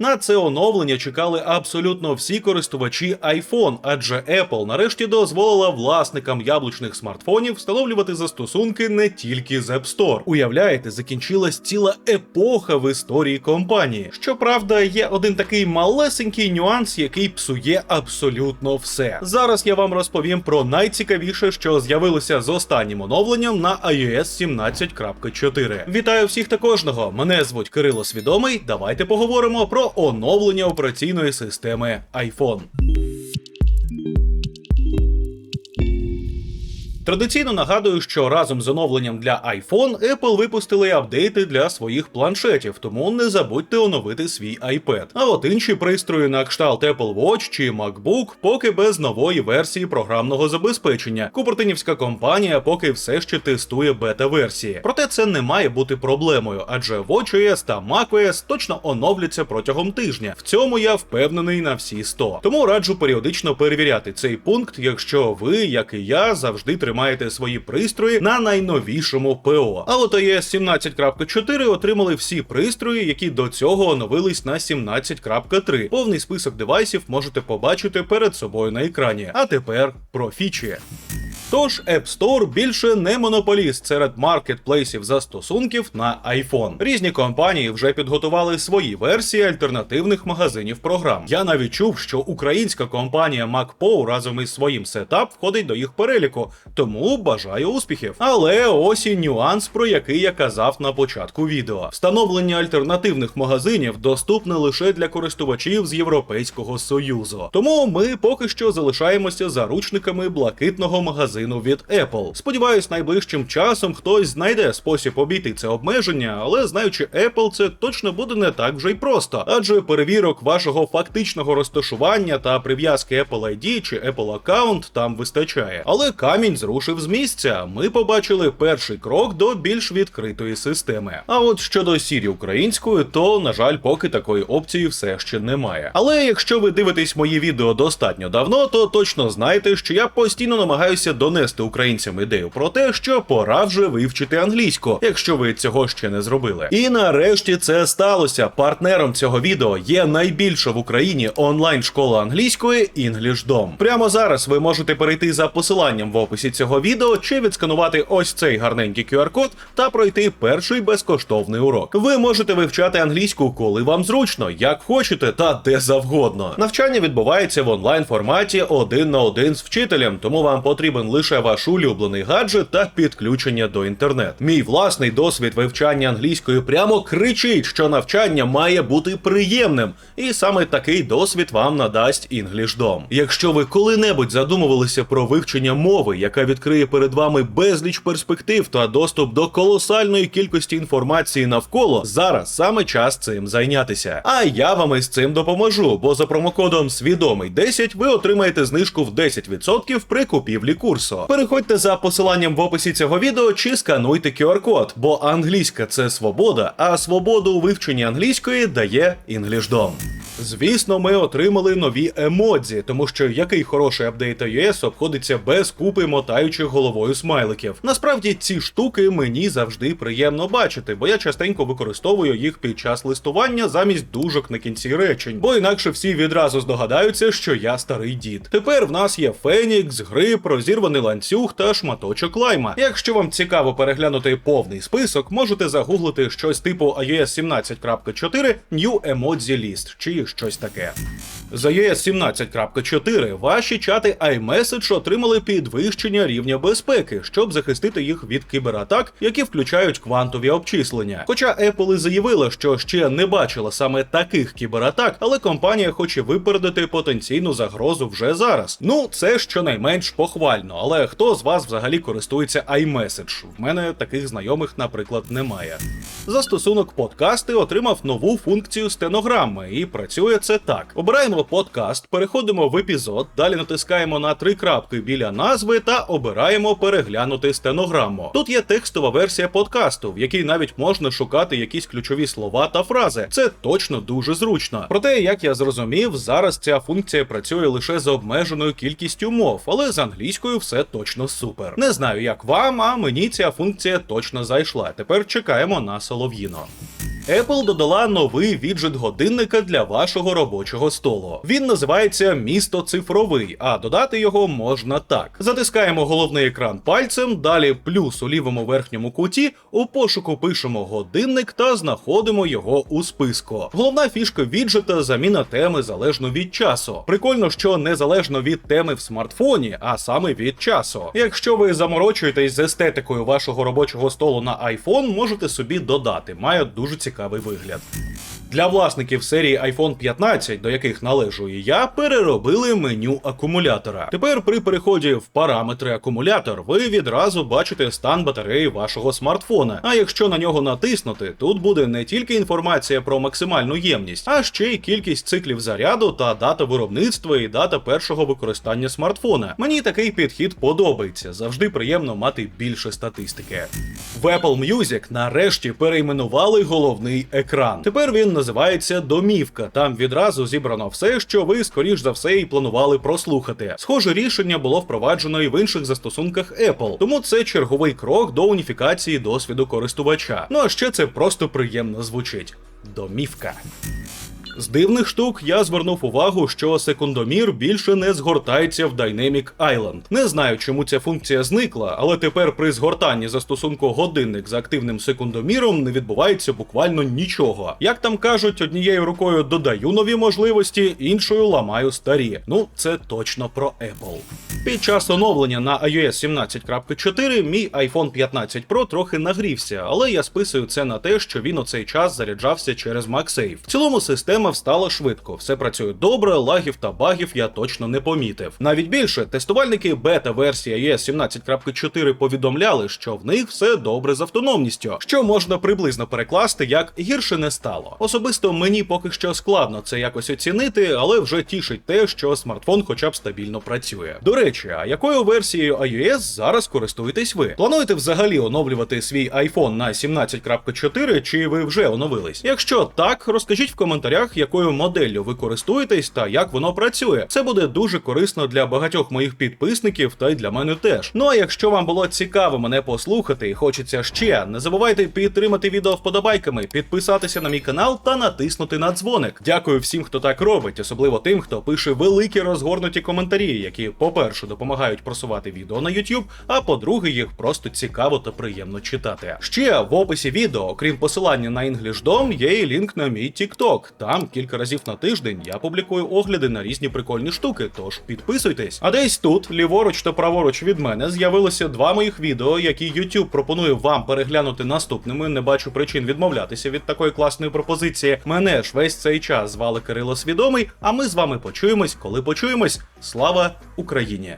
На це оновлення чекали абсолютно всі користувачі iPhone, адже Apple нарешті дозволила власникам яблучних смартфонів встановлювати застосунки не тільки з App Store. Уявляєте, закінчилась ціла епоха в історії компанії. Щоправда, є один такий малесенький нюанс, який псує абсолютно все. Зараз я вам розповім про найцікавіше, що з'явилося з останнім оновленням на iOS 17.4. Вітаю всіх та кожного! Мене звуть Кирило Свідомий. Давайте поговоримо про оновлення операційної системи iPhone. Традиційно нагадую, що разом з оновленням для iPhone Apple випустили апдейти для своїх планшетів, тому не забудьте оновити свій iPad. А от інші пристрої на кшталт Apple Watch чи MacBook поки без нової версії програмного забезпечення. Купертинівська компанія поки все ще тестує бета-версії. Проте це не має бути проблемою, адже WatchOS та macOS точно оновляться протягом тижня. В цьому я впевнений на всі 100. Тому раджу періодично перевіряти цей пункт, якщо ви, як і я, завжди тримаєте свої пристрої на найновішому ПО. А от iOS 17.4 отримали всі пристрої, які до цього оновились на 17.3. Повний список девайсів можете побачити перед собою на екрані. А тепер про фічі. Тож App Store більше не монополіст серед маркетплейсів застосунків на iPhone. Різні компанії вже підготували свої версії альтернативних магазинів програм. Я навіть чув, що українська компанія MacPo разом із своїм сетап входить до їх переліку, тому бажаю успіхів. Але ось і нюанс, про який я казав на початку відео. Встановлення альтернативних магазинів доступне лише для користувачів з Європейського Союзу. Тому ми поки що залишаємося заручниками блакитного магазину від Apple. Сподіваюсь, найближчим часом хтось знайде спосіб обійти це обмеження, але знаючи Apple, це точно буде не так вже й просто, адже перевірок вашого фактичного розташування та прив'язки Apple ID чи Apple аккаунт там вистачає. Але камінь зрушив з місця. Ми побачили перший крок до більш відкритої системи. А от щодо Siri українською, то на жаль, поки такої опції все ще немає. Але якщо ви дивитесь мої відео достатньо давно, то точно знаєте, що я постійно намагаюся донести українцям ідею про те, що пора вже вивчити англійську, якщо ви цього ще не зробили. І нарешті це сталося. Партнером цього відео є найбільша в Україні онлайн-школа англійської EnglishDom. Прямо зараз ви можете перейти за посиланням в описі цього відео чи відсканувати ось цей гарненький QR-код та пройти перший безкоштовний урок. Ви можете вивчати англійську, коли вам зручно, як хочете та де завгодно. Навчання відбувається в онлайн форматі один на один з вчителем, тому вам потрібен лише ваш улюблений гаджет та підключення до інтернету. Мій власний досвід вивчання англійської прямо кричить, що навчання має бути приємним, і саме такий досвід вам надасть EnglishDom. Якщо ви коли-небудь задумувалися про вивчення мови, яка відкриє перед вами безліч перспектив та доступ до колосальної кількості інформації навколо, зараз саме час цим зайнятися. А я вам із цим допоможу, бо за промокодом свідомий 10 ви отримаєте знижку в 10% при купівлі курсу. Переходьте за посиланням в описі цього відео чи скануйте QR-код, бо англійська це свобода, а свободу у вивченні англійської дає EnglishDom. Звісно, ми отримали нові емодзі, тому що який хороший апдейт iOS обходиться без купи мотаючих головою смайликів. Насправді ці штуки мені завжди приємно бачити, бо я частенько використовую їх під час листування замість дужок на кінці речень, бо інакше всі відразу здогадаються, що я старий дід. Тепер в нас є Фенікс, гриб, розірваний ланцюг та шматочок лайма. Якщо вам цікаво переглянути повний список, можете загуглити щось типу iOS 17.4 New Emoji List чи щось таке. З iOS 17.4 ваші чати iMessage отримали підвищення рівня безпеки, щоб захистити їх від кібератак, які включають квантові обчислення. Хоча Apple заявила, що ще не бачила саме таких кібератак, але компанія хоче випередити потенційну загрозу вже зараз. Ну, це щонайменш похвально. Але хто з вас взагалі користується iMessage? В мене таких знайомих, наприклад, немає. Застосунок подкасти отримав нову функцію стенограми, і працює це так: обираємо подкаст, переходимо в епізод, далі натискаємо на три крапки біля назви та обираємо переглянути стенограму. Тут є текстова версія подкасту, в якій навіть можна шукати якісь ключові слова та фрази. Це точно дуже зручно. Проте, як я зрозумів, зараз ця функція працює лише з обмеженою кількістю мов, але з англійською все точно супер. Не знаю, як вам, а мені ця функція точно зайшла. Тепер чекаємо на солов'їно. Apple додала новий віджит годинника для вашого робочого столу. Він називається Місто цифровий, а додати його можна так: затискаємо головний екран пальцем, далі плюс у лівому верхньому куті, у пошуку пишемо годинник та знаходимо його у списку. Головна фішка віджита заміна теми залежно від часу. Прикольно, що незалежно від теми в смартфоні, а саме від часу. Якщо ви заморочуєтесь з естетикою вашого робочого столу на iPhone, можете собі додати. Має дуже цікавий вигляд. Для власників серії iPhone 15, до яких належу і я, переробили меню акумулятора. Тепер при переході в параметри акумулятор ви відразу бачите стан батареї вашого смартфона. А якщо на нього натиснути, тут буде не тільки інформація про максимальну ємність, а ще й кількість циклів заряду та дата виробництва і дата першого використання смартфона. Мені такий підхід подобається. Завжди приємно мати більше статистики. В Apple Music нарешті перейменували головний екран. Тепер він називається Домівка. Там відразу зібрано все, що ви, скоріш за все, і планували прослухати. Схоже рішення було впроваджено і в інших застосунках Apple, тому це черговий крок до уніфікації досвіду користувача. Ну а ще це просто приємно звучить. Домівка. З дивних штук я звернув увагу, що секундомір більше не згортається в Dynamic Island. Не знаю, чому ця функція зникла, але тепер при згортанні застосунку годинник з активним секундоміром не відбувається буквально нічого. Як там кажуть, однією рукою додаю нові можливості, іншою ламаю старі. Ну, це точно про Apple. Під час оновлення на iOS 17.4 мій iPhone 15 Pro трохи нагрівся, але я списую це на те, що він у цей час заряджався через MagSafe. В цілому система встала швидко, все працює добре, лагів та багів я точно не помітив. Навіть більше, тестувальники бета-версії iOS 17.4 повідомляли, що в них все добре з автономністю, що можна приблизно перекласти як гірше не стало. Особисто мені поки що складно це якось оцінити, але вже тішить те, що смартфон хоча б стабільно працює. До речі, а якою версією iOS зараз користуєтесь ви? Плануєте взагалі оновлювати свій iPhone на 17.4 чи ви вже оновились? Якщо так, розкажіть в коментарях, якою моделлю ви користуєтесь та як воно працює. Це буде дуже корисно для багатьох моїх підписників та й для мене теж. Ну а якщо вам було цікаво мене послухати і хочеться ще, не забувайте підтримати відео вподобайками, підписатися на мій канал та натиснути на дзвоник. Дякую всім, хто так робить, особливо тим, хто пише великі розгорнуті коментарі, які, по-перше, допомагають просувати відео на YouTube, а по-друге, їх просто цікаво та приємно читати. Ще в описі відео, окрім посилання на EnglishDom, є і лінк на мій TikTok. Там кілька разів на тиждень я публікую огляди на різні прикольні штуки, тож підписуйтесь. А десь тут, ліворуч та праворуч від мене, з'явилося два моїх відео, які YouTube пропонує вам переглянути наступними. Не бачу причин відмовлятися від такої класної пропозиції. Мене ж весь цей час звали Кирило Свідомий, а ми з вами почуємось, коли почуємось. Слава Україні!